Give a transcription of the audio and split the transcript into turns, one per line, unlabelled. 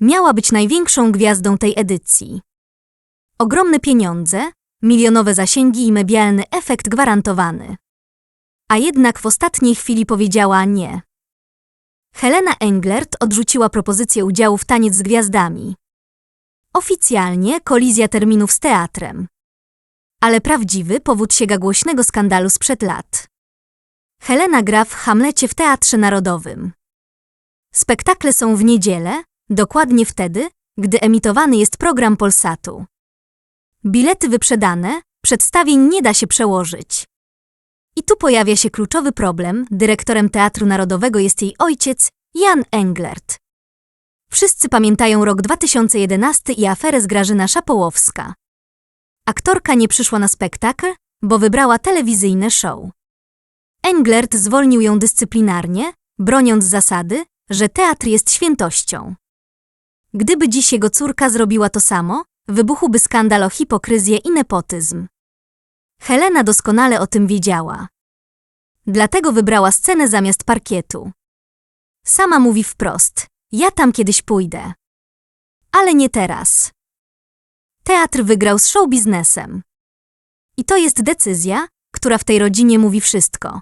miała być największą gwiazdą tej edycji. Ogromne pieniądze, milionowe zasięgi i medialny efekt gwarantowany. A jednak w ostatniej chwili powiedziała nie. Helena Englert odrzuciła propozycję udziału w Taniec z Gwiazdami. Oficjalnie kolizja terminów z teatrem. Ale prawdziwy powód sięga głośnego skandalu sprzed lat. Helena gra w Hamlecie w Teatrze Narodowym. Spektakle są w niedzielę, dokładnie wtedy, gdy emitowany jest program Polsatu. Bilety wyprzedane, przedstawień nie da się przełożyć. I tu pojawia się kluczowy problem. Dyrektorem Teatru Narodowego jest jej ojciec, Jan Englert. Wszyscy pamiętają rok 2011 i aferę z Grażyna Szapołowska. Aktorka nie przyszła na spektakl, bo wybrała telewizyjne show. Englert zwolnił ją dyscyplinarnie, broniąc zasady, że teatr jest świętością. Gdyby dziś jego córka zrobiła to samo, wybuchłby skandal o hipokryzję i nepotyzm. Helena doskonale o tym wiedziała. Dlatego wybrała scenę zamiast parkietu. Sama mówi wprost: Ja tam kiedyś pójdę. Ale nie teraz. Teatr wygrał z show biznesem. I to jest decyzja, która w tej rodzinie mówi wszystko.